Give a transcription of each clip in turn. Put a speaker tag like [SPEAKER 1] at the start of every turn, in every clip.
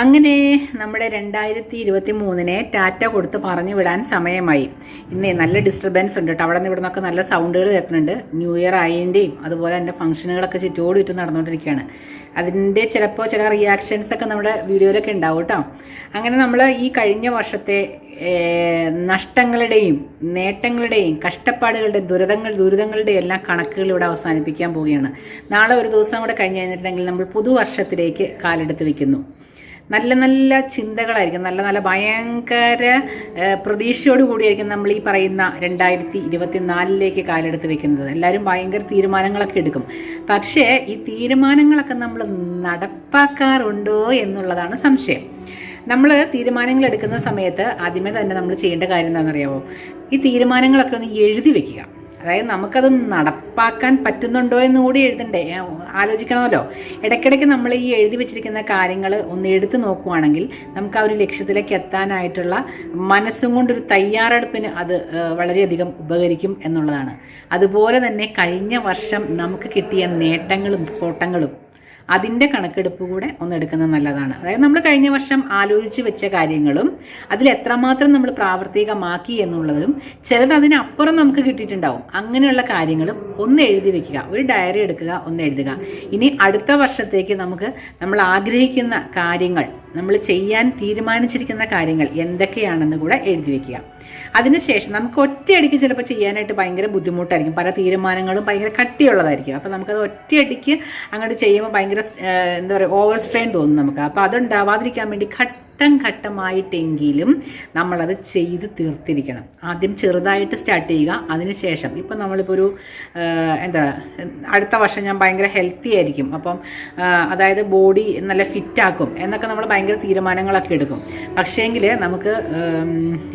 [SPEAKER 1] അങ്ങനെ നമ്മുടെ രണ്ടായിരത്തി ഇരുപത്തി മൂന്നിനെ ടാറ്റ കൊടുത്ത് പറഞ്ഞു വിടാൻ സമയമായി. ഇന്നേ നല്ല ഡിസ്റ്റർബൻസ് ഉണ്ട് കേട്ടോ. അവിടെ നിന്ന് ഇവിടെ നിന്നൊക്കെ നല്ല സൗണ്ടുകൾ കേൾക്കുന്നുണ്ട്. ന്യൂ ഇയർ ആയതിന്റെയും അതുപോലെ എന്റെ ഫംഗ്ഷനുകളൊക്കെ ചുറ്റോട് ചുറ്റും നടന്നുകൊണ്ടിരിക്കുകയാണ്. അതിന്റെ ചിലപ്പോൾ ചില റിയാക്ഷൻസ് ഒക്കെ നമ്മുടെ വീഡിയോയിലൊക്കെ ഉണ്ടാവും കേട്ടോ. അങ്ങനെ നമ്മൾ ഈ കഴിഞ്ഞ വർഷത്തെ നഷ്ടങ്ങളുടെയും നേട്ടങ്ങളുടെയും കഷ്ടപ്പാടുകളുടെയും ദുരിതങ്ങൾ ദുരിതങ്ങളുടെയും എല്ലാം കണക്കുകൾ ഇവിടെ അവസാനിപ്പിക്കാൻ പോവുകയാണ്. നാളെ ഒരു ദിവസം കൂടെ കഴിഞ്ഞ് കഴിഞ്ഞിട്ടുണ്ടെങ്കിൽ നമ്മൾ പുതുവർഷത്തിലേക്ക് കാലെടുത്ത് വെക്കുന്നു. നല്ല നല്ല ചിന്തകളായിരിക്കും. നല്ല നല്ല ഭയങ്കര പ്രതീക്ഷയോട് കൂടിയായിരിക്കും നമ്മൾ ഈ പറയുന്ന രണ്ടായിരത്തി ഇരുപത്തി നാലിലേക്ക് കാലെടുത്ത് വെക്കുന്നത്. എല്ലാവരും ഭയങ്കര തീരുമാനങ്ങളൊക്കെ എടുക്കും. പക്ഷേ ഈ തീരുമാനങ്ങളൊക്കെ നമ്മൾ നടപ്പാക്കാറുണ്ടോ എന്നുള്ളതാണ് സംശയം. നമ്മൾ തീരുമാനങ്ങൾ എടുക്കുന്ന സമയത്ത് ആദ്യമേ തന്നെ നമ്മൾ ചെയ്യേണ്ട കാര്യം എന്താണെന്നറിയാമോ ഈ തീരുമാനങ്ങളൊക്കെ ഒന്ന് എഴുതി വെക്കുക. അതായത് നമുക്കത് നടപ്പാക്കാൻ പറ്റുന്നുണ്ടോ എന്ന് കൂടി എഴുതണ്ടേ? ആലോചിക്കണമല്ലോ. ഇടയ്ക്കിടയ്ക്ക് നമ്മൾ ഈ എഴുതി വെച്ചിരിക്കുന്ന കാര്യങ്ങൾ ഒന്ന് എടുത്തു നോക്കുവാണെങ്കിൽ നമുക്ക് ആ ഒരു ലക്ഷ്യത്തിലേക്ക് എത്താനായിട്ടുള്ള മനസ്സും കൊണ്ടൊരു തയ്യാറെടുപ്പിന് അത് വളരെയധികം ഉപകരിക്കും എന്നുള്ളതാണ്. അതുപോലെ തന്നെ കഴിഞ്ഞ വർഷം നമുക്ക് കിട്ടിയ നേട്ടങ്ങളും കോട്ടങ്ങളും അതിന്റെ കണക്കെടുപ്പ് കൂടെ ഒന്ന് എടുക്കുന്നത് നല്ലതാണ്. അതായത് നമ്മൾ കഴിഞ്ഞ വർഷം ആലോചിച്ച് വെച്ച കാര്യങ്ങളും അതിൽ എത്രമാത്രം നമ്മൾ പ്രാവർത്തികമാക്കി എന്നുള്ളതും ചിലത് അതിനപ്പുറം നമുക്ക് കിട്ടിയിട്ടുണ്ടാവും. അങ്ങനെയുള്ള കാര്യങ്ങളും ഒന്ന് എഴുതി വെക്കുക. ഒരു ഡയറി എടുക്കുക ഒന്ന് എഴുതുക. ഇനി അടുത്ത വർഷത്തേക്ക് നമുക്ക് നമ്മൾ ആഗ്രഹിക്കുന്ന കാര്യങ്ങൾ നമ്മൾ ചെയ്യാൻ തീരുമാനിച്ചിരിക്കുന്ന കാര്യങ്ങൾ എന്തൊക്കെയാണെന്ന് കൂടെ എഴുതി വെക്കുക. അതിനുശേഷം നമുക്ക് ഒറ്റയടിക്ക് ചിലപ്പോൾ ചെയ്യാനായിട്ട് ഭയങ്കര ബുദ്ധിമുട്ടായിരിക്കും. പല തീരുമാനങ്ങളും ഭയങ്കര കട്ടിയുള്ളതായിരിക്കും. അപ്പോൾ നമുക്കത് ഒറ്റയടിക്ക് അങ്ങോട്ട് ചെയ്യുമ്പോൾ ഭയങ്കര എന്താ പറയുക ഓവർ സ്ട്രെയിൻ തോന്നും നമുക്ക്. അപ്പോൾ അതുണ്ടാവാതിരിക്കാൻ വേണ്ടി ഘട്ടം ഘട്ടമായിട്ടെങ്കിലും നമ്മളത് ചെയ്ത് തീർത്തിരിക്കണം. ആദ്യം ചെറുതായിട്ട് സ്റ്റാർട്ട് ചെയ്യുക. അതിനുശേഷം ഇപ്പം നമ്മളിപ്പോൾ ഒരു എന്താ അടുത്ത വർഷം ഞാൻ ഭയങ്കര ഹെൽത്തി ആയിരിക്കും. അപ്പം അതായത് ബോഡി നല്ല ഫിറ്റാക്കും എന്നൊക്കെ നമ്മൾ ഭയങ്കര തീരുമാനങ്ങളൊക്കെ എടുക്കും. പക്ഷേങ്കിൽ നമുക്ക്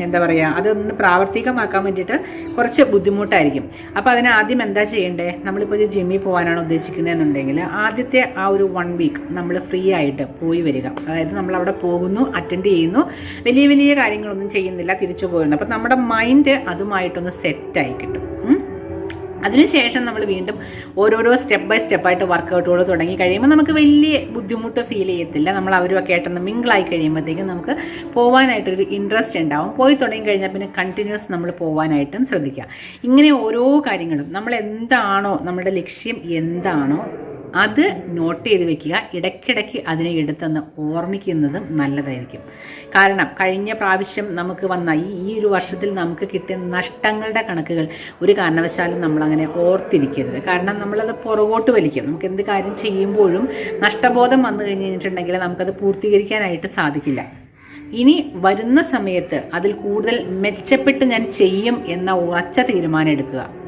[SPEAKER 1] എന്താ പറയുക അതൊന്ന് പ്രാവർത്തികമാക്കാൻ വേണ്ടിയിട്ട് കുറച്ച് ബുദ്ധിമുട്ടായിരിക്കും. അപ്പോൾ അതിന് ആദ്യം എന്താ ചെയ്യേണ്ടേ? നമ്മളിപ്പോൾ ഒരു ജിമ്മിൽ പോകാനാണ് ഉദ്ദേശിക്കുന്നതെന്നുണ്ടെങ്കിൽ ആദ്യത്തെ ആ ഒരു വൺ വീക്ക് നമ്മൾ ഫ്രീ ആയിട്ട് പോയി വരിക. അതായത് നമ്മൾ അവിടെ പോകുന്നു അറ്റൻഡ് ചെയ്യുന്നു. വലിയ വലിയ കാര്യങ്ങളൊന്നും ചെയ്യുന്നില്ല തിരിച്ചു പോയിരുന്നു അപ്പോൾ നമ്മുടെ മൈൻഡ് അതുമായിട്ടൊന്ന് സെറ്റായി കിട്ടും. അതിനുശേഷം നമ്മൾ വീണ്ടും ഓരോരോ സ്റ്റെപ്പ് ബൈ സ്റ്റെപ്പായിട്ട് വർക്കൗട്ടുകൾ തുടങ്ങി കഴിയുമ്പോൾ നമുക്ക് വലിയ ബുദ്ധിമുട്ട് ഫീൽ ചെയ്യത്തില്ല. നമ്മൾ അവരുമൊക്കെ ആയിട്ടൊന്ന് മിങ്കിളായി കഴിയുമ്പോഴത്തേക്കും നമുക്ക് പോകാനായിട്ടൊരു ഇൻട്രസ്റ്റ് ഉണ്ടാവും. പോയി തുടങ്ങി കഴിഞ്ഞാൽ പിന്നെ കണ്ടിന്യൂസ് നമ്മൾ പോകാനായിട്ടും ശ്രദ്ധിക്കുക. ഇങ്ങനെ ഓരോ കാര്യങ്ങളും നമ്മൾ എന്താണോ നമ്മുടെ ലക്ഷ്യം എന്താണോ അത് നോട്ട് ചെയ്ത് വെക്കുക. ഇടയ്ക്കിടയ്ക്ക് അതിനെ എടുത്തെന്ന് ഓർമ്മിക്കുന്നതും നല്ലതായിരിക്കും. കാരണം കഴിഞ്ഞ പ്രാവശ്യം നമുക്ക് വന്ന ഈ ഈ ഒരു വർഷത്തിൽ നമുക്ക് കിട്ടിയ നഷ്ടങ്ങളുടെ കണക്കുകൾ ഒരു കാരണവശാലും നമ്മളങ്ങനെ ഓർത്തിരിക്കരുത്. കാരണം നമ്മളത് പുറകോട്ട് വലിക്കും. നമുക്ക് എന്ത് കാര്യം ചെയ്യുമ്പോഴും നഷ്ടബോധം വന്നു കഴിഞ്ഞ് കഴിഞ്ഞിട്ടുണ്ടെങ്കിൽ നമുക്കത് പൂർത്തീകരിക്കാനായിട്ട് സാധിക്കില്ല. ഇനി വരുന്ന സമയത്ത് അതിൽ കൂടുതൽ മെച്ചപ്പെട്ട് ഞാൻ ചെയ്യും എന്ന ഉറച്ച തീരുമാനം എടുക്കുക.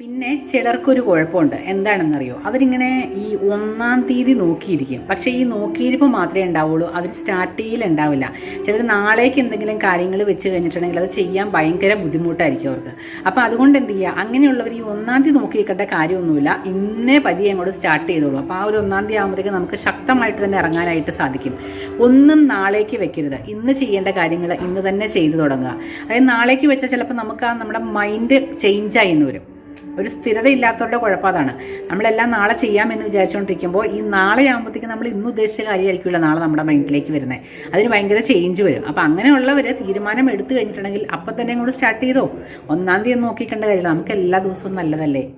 [SPEAKER 1] പിന്നെ ചിലർക്കൊരു കുഴപ്പമുണ്ട്. എന്താണെന്നറിയോ? അവരിങ്ങനെ ഈ ഒന്നാം തീയതി നോക്കിയിരിക്കും. പക്ഷേ ഈ നോക്കിയിരിപ്പ് മാത്രമേ ഉണ്ടാവുള്ളൂ. അവർ സ്റ്റാർട്ട് ചെയ്യലുണ്ടാവില്ല ചിലർ നാളേക്ക് എന്തെങ്കിലും കാര്യങ്ങൾ വെച്ച് കഴിഞ്ഞിട്ടുണ്ടെങ്കിൽ അത് ചെയ്യാൻ ഭയങ്കര ബുദ്ധിമുട്ടായിരിക്കും അവർക്ക്. അപ്പോൾ അതുകൊണ്ട് എന്ത് ചെയ്യുക? അങ്ങനെയുള്ളവർ ഈ ഒന്നാം തീയതി നോക്കി നിൽക്കേണ്ട കാര്യമൊന്നുമില്ല. ഇന്നേ പതിയെ അങ്ങോട്ട് സ്റ്റാർട്ട് ചെയ്തോളൂ. അപ്പോൾ ആ ഒരു ഒന്നാം തീയതി ആകുമ്പോഴത്തേക്ക് നമുക്ക് ശക്തമായിട്ട് തന്നെ ഇറങ്ങാനായിട്ട് സാധിക്കും. ഒന്നും നാളേക്ക് വെക്കരുത്. ഇന്ന് ചെയ്യേണ്ട കാര്യങ്ങൾ ഇന്ന് തന്നെ ചെയ്തു തുടങ്ങുക. അതായത് നാളേക്ക് വെച്ചാൽ ചിലപ്പോൾ നമുക്ക് ആ നമ്മുടെ മൈൻഡ് ചേഞ്ചായി എന്ന് വരും. ഒരു സ്ഥിരത ഇല്ലാത്തവരുടെ കുഴപ്പം അതാണ്. നമ്മളെല്ലാം നാളെ ചെയ്യാമെന്ന് വിചാരിച്ചുകൊണ്ടിരിക്കുമ്പോൾ ഈ നാളെ നമ്മൾ ഇന്ന് ഉദ്ദേശിച്ച കാര്യമായിരിക്കില്ല നാളെ നമ്മുടെ മൈൻഡിലേക്ക് വരുന്നത്. അതിന് ഭയങ്കര ചേഞ്ച് വരും. അപ്പോൾ അങ്ങനെയുള്ളവർ തീരുമാനം എടുത്തു കഴിഞ്ഞിട്ടുണ്ടെങ്കിൽ അപ്പം തന്നെ അങ്ങോട്ട് സ്റ്റാർട്ട് ചെയ്തോ? ഒന്നാം തീയതി നോക്കിക്കേണ്ട കാര്യമില്ല. നമുക്ക് എല്ലാ ദിവസവും നല്ലതല്ലേ?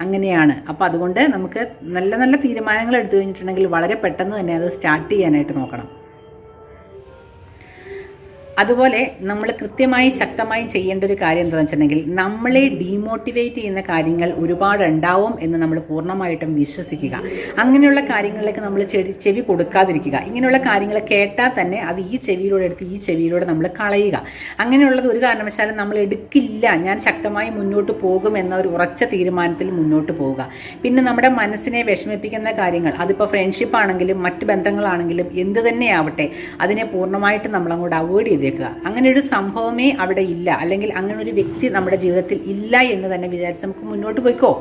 [SPEAKER 1] അങ്ങനെയാണ്. അപ്പോൾ അതുകൊണ്ട് നമുക്ക് നല്ല നല്ല തീരുമാനങ്ങൾ എടുത്തു കഴിഞ്ഞിട്ടുണ്ടെങ്കിൽ വളരെ പെട്ടെന്ന് തന്നെ അത് സ്റ്റാർട്ട് ചെയ്യാനായിട്ട് നോക്കണം. അതുപോലെ നമ്മൾ കൃത്യമായി ശക്തമായി ചെയ്യേണ്ട ഒരു കാര്യം എന്താണെന്ന് വെച്ചിട്ടുണ്ടെങ്കിൽ നമ്മളെ ഡീമോട്ടിവേറ്റ് ചെയ്യുന്ന കാര്യങ്ങൾ ഒരുപാട് ഉണ്ടാവും എന്ന് നമ്മൾ പൂർണമായിട്ടും വിശ്വസിക്കുക. അങ്ങനെയുള്ള കാര്യങ്ങളിലേക്ക് നമ്മൾ ചെടി ചെവി കൊടുക്കാതിരിക്കുക. ഇങ്ങനെയുള്ള കാര്യങ്ങൾ കേട്ടാൽ തന്നെ അത് ഈ ചെവിയിലൂടെ എടുത്ത് ഈ ചെവിയിലൂടെ നമ്മൾ കളയുക. അങ്ങനെയുള്ളത് ഒരു കാരണവശാലും നമ്മൾ എടുക്കില്ല. ഞാൻ ശക്തമായി മുന്നോട്ട് പോകും എന്ന ഒരു ഉറച്ച തീരുമാനത്തിൽ മുന്നോട്ട് പോവുക. പിന്നെ നമ്മുടെ മനസ്സിനെ വിഷമിപ്പിക്കുന്ന കാര്യങ്ങൾ അതിപ്പോൾ ഫ്രണ്ട്ഷിപ്പ് ആണെങ്കിലും മറ്റ് ബന്ധങ്ങളാണെങ്കിലും എന്ത് തന്നെയാവട്ടെ അതിനെ പൂർണമായിട്ട് നമ്മളങ്ങോട്ട് അവോയ്ഡ് ചെയ്തേക്കുക അങ്ങനെ ഒരു സംഭവമേ അവിടെ ഇല്ല. അല്ലെങ്കിൽ അങ്ങനെ ഒരു വ്യക്തി നമ്മുടെ ജീവിതത്തിൽ ഇല്ല എന്ന് തന്നെ വിചാരിച്ച് നമുക്ക് മുന്നോട്ട് പോയിക്കോ.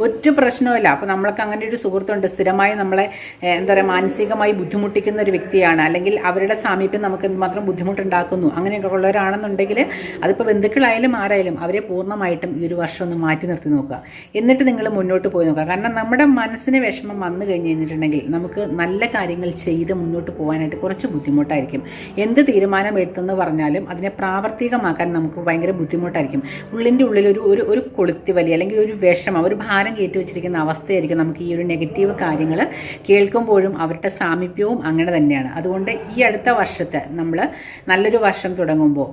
[SPEAKER 1] ഒറ്റ പ്രശ്നവുമില്ല. അപ്പോൾ നമ്മൾക്ക് അങ്ങനെ ഒരു സുഹൃത്തുണ്ട്. സ്ഥിരമായി നമ്മളെ എന്താ പറയുക മാനസികമായി ബുദ്ധിമുട്ടിക്കുന്ന ഒരു വ്യക്തിയാണ്. അല്ലെങ്കിൽ അവരുടെ സാമീപ്യം നമുക്ക് എന്തുമാത്രം ബുദ്ധിമുട്ടുണ്ടാക്കുന്നു. അങ്ങനെയൊക്കെ ഉള്ളവരാണെന്നുണ്ടെങ്കിൽ അതിപ്പോൾ ബന്ധുക്കളായാലും ആരായാലും അവരെ പൂർണമായിട്ടും ഈ ഒരു വർഷം ഒന്ന് മാറ്റി നിർത്തി നോക്കുക. എന്നിട്ട് നിങ്ങൾ മുന്നോട്ട് പോയി നോക്കുക. കാരണം നമ്മുടെ മനസ്സിന് വിഷമം വന്നു കഴിഞ്ഞ് കഴിഞ്ഞിട്ടുണ്ടെങ്കിൽ നമുക്ക് നല്ല കാര്യങ്ങൾ ചെയ്ത് മുന്നോട്ട് പോകാനായിട്ട് കുറച്ച് ബുദ്ധിമുട്ടായിരിക്കും. എന്ത് തീരുമാനം എടുത്തെന്ന് പറഞ്ഞാലും അതിനെ പ്രാവർത്തികമാക്കാൻ നമുക്ക് ഭയങ്കര ബുദ്ധിമുട്ടായിരിക്കും. ഉള്ളിന്റെ ഉള്ളിൽ ഒരു ഒരു കൊളുത്തി വലി അല്ലെങ്കിൽ ഒരു വിഷമം ഒരു ഭാരം കയറ്റി വെച്ചിരിക്കുന്ന അവസ്ഥയായിരിക്കും നമുക്ക് ഈ ഒരു നെഗറ്റീവ് കാര്യങ്ങൾ കേൾക്കുമ്പോഴും അവരുടെ സാമീപ്യവും അങ്ങനെ തന്നെയാണ്. അതുകൊണ്ട് ഈ അടുത്ത വർഷത്തെ നമ്മൾ നല്ലൊരു വർഷം തുടങ്ങുമ്പോൾ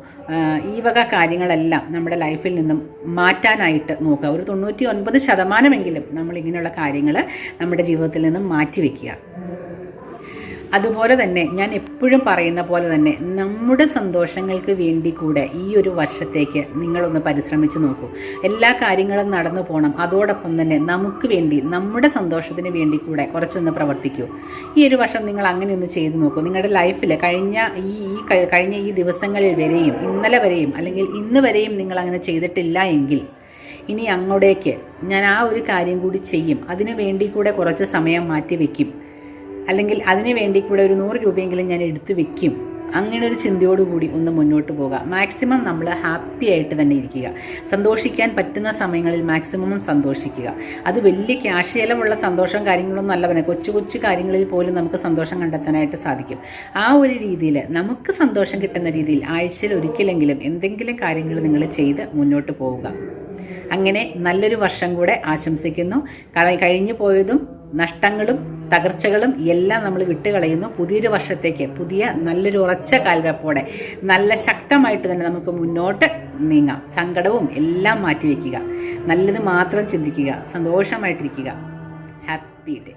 [SPEAKER 1] ഈ വക കാര്യങ്ങളെല്ലാം നമ്മുടെ ലൈഫിൽ നിന്നും മാറ്റാനായിട്ട് നോക്കുക. ഒരു തൊണ്ണൂറ്റി ഒൻപത് ശതമാനമെങ്കിലും നമ്മൾ ഇങ്ങനെയുള്ള കാര്യങ്ങൾ നമ്മുടെ ജീവിതത്തിൽ നിന്നും മാറ്റിവെക്കുക. അതുപോലെ തന്നെ ഞാൻ എപ്പോഴും പറയുന്ന പോലെ തന്നെ നമ്മുടെ സന്തോഷങ്ങൾക്ക് വേണ്ടി കൂടെ ഈ ഒരു വർഷത്തേക്ക് നിങ്ങളൊന്ന് പരിശ്രമിച്ച് നോക്കൂ. എല്ലാ കാര്യങ്ങളും നടന്നു പോകണം അതോടൊപ്പം തന്നെ നമുക്ക് വേണ്ടി നമ്മുടെ സന്തോഷത്തിന് വേണ്ടി കൂടെ കുറച്ചൊന്ന് പ്രവർത്തിക്കൂ. ഈ ഒരു വർഷം നിങ്ങൾ അങ്ങനെ ഒന്ന് ചെയ്തു നോക്കൂ. നിങ്ങളുടെ ലൈഫിൽ കഴിഞ്ഞ ഈ ഈ കഴിഞ്ഞ ഈ ദിവസങ്ങളിൽ വരെയും ഇന്നലെ വരെയും അല്ലെങ്കിൽ ഇന്ന് വരെയും നിങ്ങൾ അങ്ങനെ ചെയ്തിട്ടില്ല എങ്കിൽ ഇനി അങ്ങോട്ടേക്ക് ഞാൻ ആ ഒരു കാര്യം കൂടി ചെയ്യും. അതിനു വേണ്ടി കൂടെ കുറച്ച് സമയം മാറ്റി വെക്കും. അല്ലെങ്കിൽ അതിന് വേണ്ടി കൂടെ ഒരു നൂറ് രൂപയെങ്കിലും ഞാൻ എടുത്തു വെക്കും. അങ്ങനെ ഒരു ചിന്തയോടുകൂടി ഒന്ന് മുന്നോട്ട് പോകുക മാക്സിമം നമ്മൾ ഹാപ്പി ആയിട്ട് തന്നെ ഇരിക്കുക. സന്തോഷിക്കാൻ പറ്റുന്ന സമയങ്ങളിൽ മാക്സിമം സന്തോഷിക്കുക. അത് വലിയ ക്യാഷ് ചെലവുള്ള സന്തോഷം കാര്യങ്ങളൊന്നും അല്ല പറഞ്ഞാൽ കൊച്ചു കൊച്ചു കാര്യങ്ങളിൽ പോലും നമുക്ക് സന്തോഷം കണ്ടെത്താനായിട്ട് സാധിക്കും. ആ ഒരു രീതിയിൽ നമുക്ക് സന്തോഷം കിട്ടുന്ന രീതിയിൽ ആഴ്ചയിൽ ഒരിക്കലെങ്കിലും എന്തെങ്കിലും കാര്യങ്ങൾ നിങ്ങൾ ചെയ്ത് മുന്നോട്ട് പോവുക. അങ്ങനെ നല്ലൊരു വർഷം കൂടെ ആശംസിക്കുന്നു. കഴിഞ്ഞു പോയതും നഷ്ടങ്ങളും തകർച്ചകളും എല്ലാം നമ്മൾ വിട്ടുകളയുന്നു. പുതിയൊരു വർഷത്തേക്ക് പുതിയ നല്ലൊരു ഉറച്ച കാൽവെപ്പോടെ നല്ല ശക്തമായിട്ട് തന്നെ നമുക്ക് മുന്നോട്ട് നീങ്ങാം. സങ്കടവും എല്ലാം മാറ്റിവെക്കുക. നല്ലത് മാത്രം ചിന്തിക്കുക. സന്തോഷമായിട്ടിരിക്കുക. Happy day